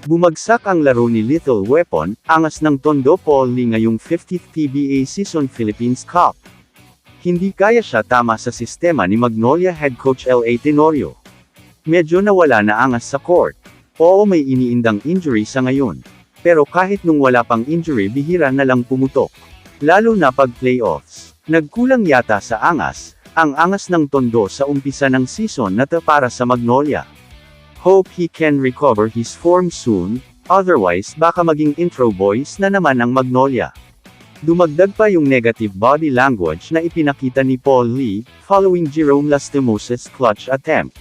Bumagsak ang laro ni Little Weapon, angas ng Tondo Paul Lee ngayong 50th PBA Season Philippines Cup. Hindi kaya siya tama sa sistema ni Magnolia head coach L.A. Tenorio. Medyo nawala na angas sa court. Oo may iniindang injury sa ngayon. Pero kahit nung wala pang injury bihira na lang pumutok. Lalo na pag playoffs. Nagkulang yata sa angas, ang angas ng Tondo sa umpisa ng season na para sa Magnolia. Hope he can recover his form soon, otherwise baka maging intro boys na naman ang Magnolia. Dumagdag pa yung negative body language na ipinakita ni Paul Lee, following Jerome Lastimosa's clutch attempt.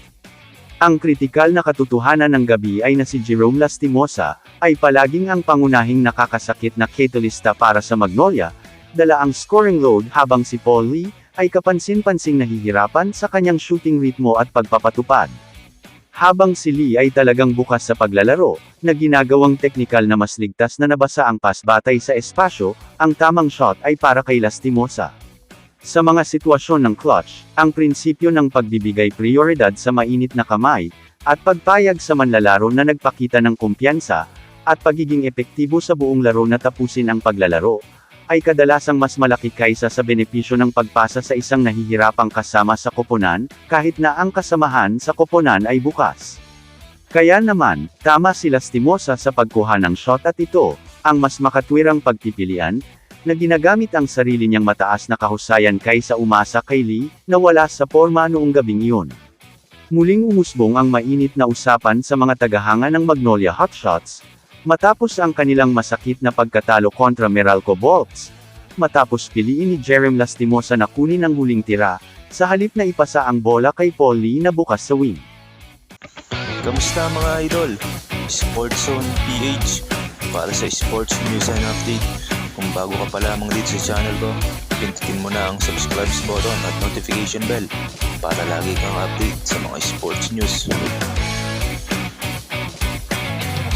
Ang kritikal na katotohanan ng gabi ay na si Jerome Lastimosa, ay palaging ang pangunahing nakakasakit na catalysta para sa Magnolia, dala ang scoring load habang si Paul Lee, ay kapansin-pansing nahihirapan sa kanyang shooting ritmo at pagpapatupad. Habang si Lee ay talagang bukas sa paglalaro, na ginagawang teknikal na mas ligtas na nabasa ang pass batay sa espasyo, ang tamang shot ay para kay Lastimosa. Sa mga sitwasyon ng clutch, ang prinsipyo ng pagbibigay prioridad sa mainit na kamay, at pagpayag sa manlalaro na nagpakita ng kumpiyansa, at pagiging epektibo sa buong laro na tapusin ang paglalaro, ay kadalasang mas malaki kaysa sa benepisyo ng pagpasa sa isang nahihirapang kasama sa koponan, kahit na ang kasamahan sa koponan ay bukas. Kaya naman, tama si Lastimosa sa pagkuha ng shot at ito, ang mas makatwirang pagpipilian, na ginagamit ang sarili niyang mataas na kahusayan kaysa umasa kay Lee, na wala sa forma noong gabing iyon. Muling umusbong ang mainit na usapan sa mga tagahanga ng Magnolia Hotshots, matapos ang kanilang masakit na pagkatalo kontra Meralco Bolts, matapos piliin ni Jerem Lastimosa na kunin ang huling tira, sa halip na ipasa ang bola kay Paul Lee na bukas sa wing. Kamusta mga idol? Sports Zone PH para sa sports news and update. Kung bago ka pa lamang dito sa channel ko, pindutin mo na ang subscribe button at notification bell para lagi kang update sa mga sports news.